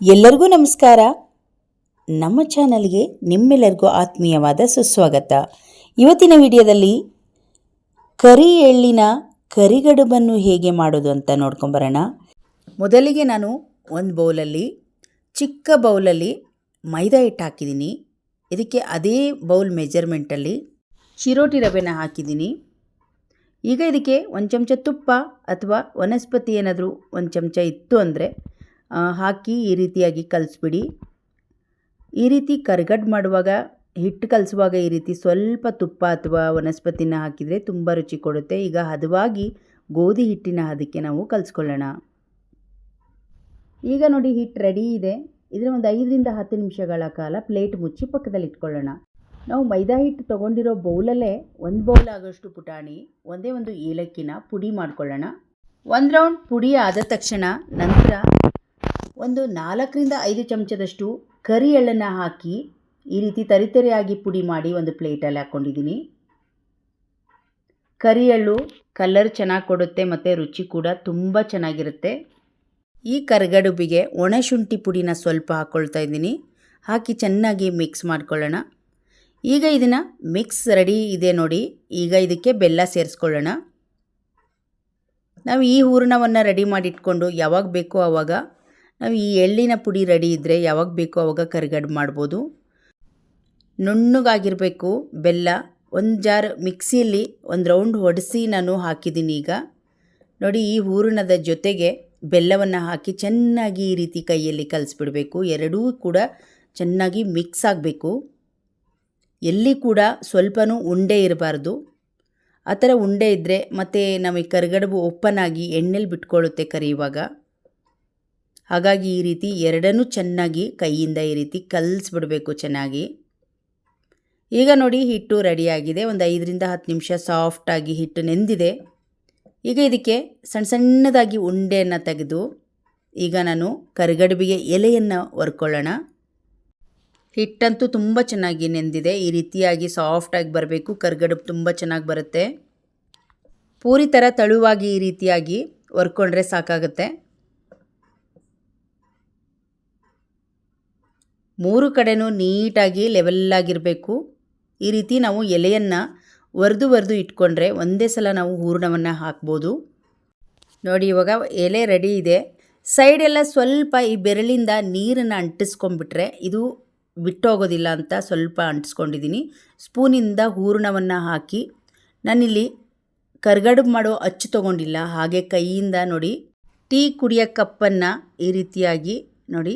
ಎಲ್ಲರಿಗೂ ನಮಸ್ಕಾರ. ನಮ್ಮ ಚಾನಲ್ಗೆ ನಿಮ್ಮೆಲ್ಲರಿಗೂ ಆತ್ಮೀಯವಾದ ಸುಸ್ವಾಗತ. ಇವತ್ತಿನ ವಿಡಿಯೋದಲ್ಲಿ ಕರಿ ಎಳ್ಳಿನ ಕರಿಗಡುಬನ್ನು ಹೇಗೆ ಮಾಡೋದು ಅಂತ ನೋಡ್ಕೊಂಬರೋಣ ಮೊದಲಿಗೆ ನಾನು ಒಂದು ಬೌಲಲ್ಲಿ, ಚಿಕ್ಕ ಬೌಲಲ್ಲಿ ಮೈದಾ ಹಿಟ್ಟು ಹಾಕಿದ್ದೀನಿ. ಇದಕ್ಕೆ ಅದೇ ಬೌಲ್ ಮೆಜರ್ಮೆಂಟಲ್ಲಿ ಚಿರೋಟಿ ರವೆನ ಹಾಕಿದ್ದೀನಿ. ಈಗ ಇದಕ್ಕೆ ಒಂದು ಚಮಚ ತುಪ್ಪ ಅಥವಾ ವನಸ್ಪತಿ ಏನಾದರೂ ಒಂದು ಚಮಚ ಇತ್ತು ಅಂದರೆ ಹಾಕಿ ಈ ರೀತಿಯಾಗಿ ಕಲಿಸ್ಬಿಡಿ. ಈ ರೀತಿ ಕರ್ಗಡ್ ಮಾಡುವಾಗ, ಹಿಟ್ಟು ಕಲಿಸುವಾಗ ಈ ರೀತಿ ಸ್ವಲ್ಪ ತುಪ್ಪ ಅಥವಾ ವನಸ್ಪತಿನ ಹಾಕಿದರೆ ತುಂಬ ರುಚಿ ಕೊಡುತ್ತೆ. ಈಗ ಹದವಾಗಿ ಗೋಧಿ ಹಿಟ್ಟಿನ ಹದಕ್ಕೆ ನಾವು ಕಲಿಸ್ಕೊಳ್ಳೋಣ. ಈಗ ನೋಡಿ ಹಿಟ್ಟು ರೆಡಿ ಇದೆ. ಇದರ ಒಂದು ಐದರಿಂದ ಹತ್ತು ನಿಮಿಷಗಳ ಕಾಲ ಪ್ಲೇಟ್ ಮುಚ್ಚಿ ಪಕ್ಕದಲ್ಲಿ ಇಟ್ಕೊಳ್ಳೋಣ. ನಾವು ಮೈದಾ ಹಿಟ್ಟು ತೊಗೊಂಡಿರೋ ಬೌಲಲ್ಲೇ ಒಂದು ಬೌಲ್ ಆಗೋಷ್ಟು ಪುಟಾಣಿ, ಒಂದೇ ಒಂದು ಏಲಕ್ಕಿನ ಪುಡಿ ಮಾಡ್ಕೊಳ್ಳೋಣ. ಒಂದು ರೌಂಡ್ ಪುಡಿ ಆದ ತಕ್ಷಣ ನಂತರ ಒಂದು ನಾಲ್ಕರಿಂದ ಐದು ಚಮಚದಷ್ಟು ಕರಿ ಎಳ್ಳನ್ನು ಹಾಕಿ ಈ ರೀತಿ ತರಿತರಿಯಾಗಿ ಪುಡಿ ಮಾಡಿ ಒಂದು ಪ್ಲೇಟಲ್ಲಿ ಹಾಕ್ಕೊಂಡಿದ್ದೀನಿ. ಕರಿ ಎಳ್ಳು ಕಲರ್ ಚೆನ್ನಾಗಿ ಕೊಡುತ್ತೆ ಮತ್ತು ರುಚಿ ಕೂಡ ತುಂಬ ಚೆನ್ನಾಗಿರುತ್ತೆ. ಈ ಕರಿಗಡುಬಿಗೆ ಒಣಶುಂಠಿ ಪುಡಿನ ಸ್ವಲ್ಪ ಹಾಕ್ಕೊಳ್ತಾ ಇದ್ದೀನಿ. ಹಾಕಿ ಚೆನ್ನಾಗಿ ಮಿಕ್ಸ್ ಮಾಡ್ಕೊಳ್ಳೋಣ. ಈಗ ಇದನ್ನು ಮಿಕ್ಸ್ ರೆಡಿ ಇದೆ ನೋಡಿ. ಈಗ ಇದಕ್ಕೆ ಬೆಲ್ಲ ಸೇರಿಸ್ಕೊಳ್ಳೋಣ. ನಾವು ಈ ಹೂರಣವನ್ನು ರೆಡಿ ಮಾಡಿಟ್ಕೊಂಡು ಯಾವಾಗ ಬೇಕೋ ಆವಾಗ ನಾವು ಈ ಎಳ್ಳಿನ ಪುಡಿ ರೆಡಿ ಇದ್ದರೆ ಯಾವಾಗ ಬೇಕೋ ಅವಾಗ ಕರಿಗಡ್ಡು ಮಾಡ್ಬೋದು. ನುಣ್ಣಗಾಗಿರಬೇಕು, ಬೆಲ್ಲ. ಒಂದು ಜಾರ್ ಮಿಕ್ಸಿಯಲ್ಲಿ ಒಂದು ರೌಂಡ್ ಹೊಡೆಸಿ ನಾನು ಹಾಕಿದ್ದೀನಿ ಈಗ. ನೋಡಿ, ಈ ಹೂರಣದ ಜೊತೆಗೆ ಬೆಲ್ಲವನ್ನು ಹಾಕಿ ಚೆನ್ನಾಗಿ ಈ ರೀತಿ ಕೈಯಲ್ಲಿ ಕಲಿಸ್ಬಿಡಬೇಕು. ಎರಡೂ ಕೂಡ ಚೆನ್ನಾಗಿ ಮಿಕ್ಸ್ ಆಗಬೇಕು. ಎಲ್ಲಿ ಕೂಡ ಸ್ವಲ್ಪನೂ ಉಂಡೆ ಇರಬಾರ್ದು. ಆ ಥರ ಉಂಡೆ ಇದ್ದರೆ ಮತ್ತು ನಮಗೆ ಕರಿಗಡುಬು ಓಪನ್ ಆಗಿ ಎಣ್ಣೆಲಿ ಬಿಟ್ಕೊಳ್ಳುತ್ತೆ ಕರಿಯುವಾಗ ಹಾಗಾಗಿ ಈ ರೀತಿ ಎರಡನ್ನೂ ಚೆನ್ನಾಗಿ ಕೈಯಿಂದ ಈ ರೀತಿ ಕಲಿಸ್ಬಿಡಬೇಕು ಚೆನ್ನಾಗಿ. ಈಗ ನೋಡಿ ಹಿಟ್ಟು ರೆಡಿಯಾಗಿದೆ. ಒಂದು ಐದರಿಂದ ಹತ್ತು ನಿಮಿಷ ಸಾಫ್ಟಾಗಿ ಹಿಟ್ಟು ನೆಂದಿದೆ. ಈಗ ಇದಕ್ಕೆ ಸಣ್ಣ ಸಣ್ಣದಾಗಿ ಉಂಡೆಯನ್ನು ತೆಗೆದು ಈಗ ನಾನು ಕರಿಗಡುಬಿಗೆ ಎಲೆಯನ್ನು ಒರ್ಕೊಳ್ಳೋಣ. ಹಿಟ್ಟಂತೂ ತುಂಬ ಚೆನ್ನಾಗಿ ನೆಂದಿದೆ. ಈ ರೀತಿಯಾಗಿ ಸಾಫ್ಟಾಗಿ ಬರಬೇಕು. ಕರಿಗಡುಬು ತುಂಬ ಚೆನ್ನಾಗಿ ಬರುತ್ತೆ. ಪೂರಿ ಥರ ತಳುವಾಗಿ ಈ ರೀತಿಯಾಗಿ ಒರ್ಕೊಂಡ್ರೆ ಸಾಕಾಗುತ್ತೆ. ಮೂರು ಕಡೆನೂ ನೀಟಾಗಿ ಲೆವೆಲ್ಲಾಗಿರಬೇಕು. ಈ ರೀತಿ ನಾವು ಎಲೆಯನ್ನು ಒರೆದು ಒರೆದು ಇಟ್ಕೊಂಡ್ರೆ ಒಂದೇ ಸಲ ನಾವು ಹೂರಣವನ್ನು ಹಾಕ್ಬೋದು. ನೋಡಿ, ಇವಾಗ ಎಲೆ ರೆಡಿ ಇದೆ. ಸೈಡೆಲ್ಲ ಸ್ವಲ್ಪ ಈ ಬೆರಳಿಂದ ನೀರನ್ನು ಅಂಟಿಸ್ಕೊಂಡ್ಬಿಟ್ರೆ ಇದು ಬಿಟ್ಟೋಗೋದಿಲ್ಲ ಅಂತ ಸ್ವಲ್ಪ ಅಂಟಿಸ್ಕೊಂಡಿದ್ದೀನಿ ಸ್ಪೂನಿಂದ ಹೂರಣವನ್ನು ಹಾಕಿ, ನಾನಿಲ್ಲಿ ಕರ್ಗಡುಬು ಮಾಡೋ ಅಚ್ಚು ತೊಗೊಂಡಿಲ್ಲ, ಹಾಗೆ ಕೈಯಿಂದ ನೋಡಿ, ಟೀ ಕುಡಿಯೋ ಕಪ್ಪನ್ನು ಈ ರೀತಿಯಾಗಿ ನೋಡಿ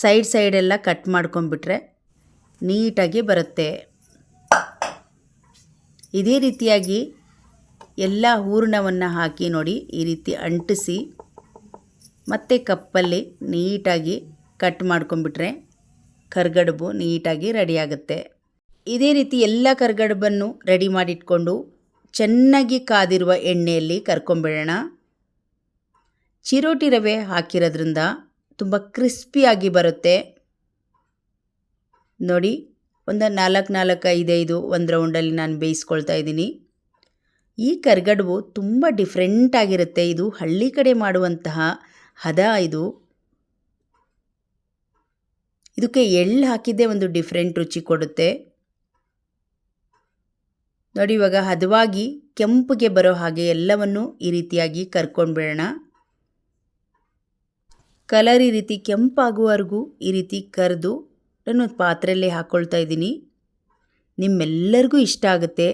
ಸೈಡ್ ಸೈಡೆಲ್ಲ ಕಟ್ ಮಾಡ್ಕೊಂಡ್ಬಿಟ್ರೆ ನೀಟಾಗಿ ಬರುತ್ತೆ. ಇದೇ ರೀತಿಯಾಗಿ ಎಲ್ಲ ಹೂರಣವನ್ನು ಹಾಕಿ ನೋಡಿ ಈ ರೀತಿ ಅಂಟಿಸಿ ಮತ್ತೆ ಕಪ್ಪಲ್ಲಿ ನೀಟಾಗಿ ಕಟ್ ಮಾಡ್ಕೊಂಡ್ಬಿಟ್ರೆ ಕರ್ಗಡುಬು ನೀಟಾಗಿ ರೆಡಿಯಾಗುತ್ತೆ. ಇದೇ ರೀತಿ ಎಲ್ಲ ಕರ್ಗಡುಬನ್ನು ರೆಡಿ ಮಾಡಿಟ್ಕೊಂಡು ಚೆನ್ನಾಗಿ ಕಾದಿರುವ ಎಣ್ಣೆಯಲ್ಲಿ ಕರ್ಕೊಂಬಿಡೋಣ. ಚಿರೋಟಿ ರವೆ ಹಾಕಿರೋದ್ರಿಂದ ತುಂಬ ಕ್ರಿಸ್ಪಿಯಾಗಿ ಬರುತ್ತೆ. ನೋಡಿ, ಒಂದು ನಾಲ್ಕು ನಾಲ್ಕು ಐದೈದು ಒಂದು ರೌಂಡಲ್ಲಿ ನಾನು ಬೇಯಿಸ್ಕೊಳ್ತಾ ಇದ್ದೀನಿ. ಈ ಕರ್ಗಡುಬು ತುಂಬ ಡಿಫ್ರೆಂಟಾಗಿರುತ್ತೆ ಇದು ಹಳ್ಳಿ ಕಡೆ ಮಾಡುವಂತಹ ಹದ ಇದು. ಇದಕ್ಕೆ ಎಳ್ಳು ಹಾಕಿದ್ದೇ ಒಂದು ಡಿಫ್ರೆಂಟ್ ರುಚಿ ಕೊಡುತ್ತೆ. ನೋಡಿ, ಇವಾಗ ಹದವಾಗಿ ಕೆಂಪಿಗೆ ಬರೋ ಹಾಗೆ ಎಲ್ಲವನ್ನು ಈ ರೀತಿಯಾಗಿ ಕರ್ಕೊಂಡ್ಬಿಡೋಣ. ಕಲರ್ ಈ ರೀತಿ ಕೆಂಪಾಗುವವರೆಗೂ ಈ ರೀತಿ ಕರೆದು ನಾನು ಪಾತ್ರೆಯಲ್ಲಿ ಹಾಕ್ಕೊಳ್ತಾ ಇದ್ದೀನಿ. ನಿಮ್ಮೆಲ್ಲರಿಗೂ ಇಷ್ಟ ಆಗುತ್ತೆ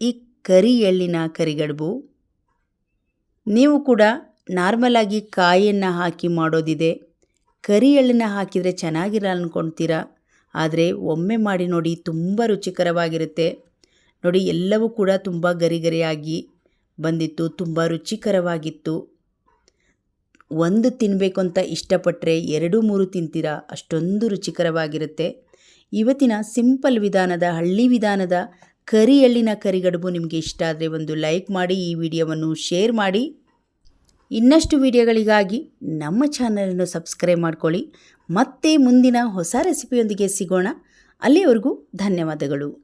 ಈ ಕರಿ ಎಳ್ಳಿನ ಕರಿಗಡುಬು. ನೀವು ಕೂಡ ನಾರ್ಮಲಾಗಿ ಕಾಯಿಯನ್ನು ಹಾಕಿ ಮಾಡೋದಿದೆ. ಕರಿ ಎಳ್ಳನ್ನು ಹಾಕಿದರೆ ಚೆನ್ನಾಗಿರಲ್ಲ ಅಂದ್ಕೊಳ್ತೀರಾ ಆದರೆ ಒಮ್ಮೆ ಮಾಡಿ ನೋಡಿ ತುಂಬ ರುಚಿಕರವಾಗಿರುತ್ತೆ. ನೋಡಿ ಎಲ್ಲವೂ ಕೂಡ ತುಂಬ ಗರಿಗರಿಯಾಗಿ ಬಂದಿತ್ತು, ತುಂಬ ರುಚಿಕರವಾಗಿತ್ತು. ಒಂದು ತಿನ್ನಬೇಕು ಅಂತ ಇಷ್ಟಪಟ್ಟರೆ ಎರಡು ಮೂರು ತಿಂತೀರಾ? ಅಷ್ಟೊಂದು ರುಚಿಕರವಾಗಿರುತ್ತೆ. ಇವತ್ತಿನ ಸಿಂಪಲ್ ವಿಧಾನದ, ಹಳ್ಳಿ ವಿಧಾನದ ಕರಿ ಎಳ್ಳಿನ ಕರಿಗಡುಬು ನಿಮಗೆ ಇಷ್ಟ ಆದರೆ ಒಂದು ಲೈಕ್ ಮಾಡಿ, ಈ ವಿಡಿಯೋವನ್ನು ಶೇರ್ ಮಾಡಿ. ಇನ್ನಷ್ಟು ವಿಡಿಯೋಗಳಿಗಾಗಿ ನಮ್ಮ ಚಾನಲನ್ನು ಸಬ್ಸ್ಕ್ರೈಬ್ ಮಾಡ್ಕೊಳ್ಳಿ. ಮತ್ತೆ ಮುಂದಿನ ಹೊಸ ರೆಸಿಪಿಯೊಂದಿಗೆ ಸಿಗೋಣ. ಅಲ್ಲಿಯವರೆಗೂ ಧನ್ಯವಾದಗಳು.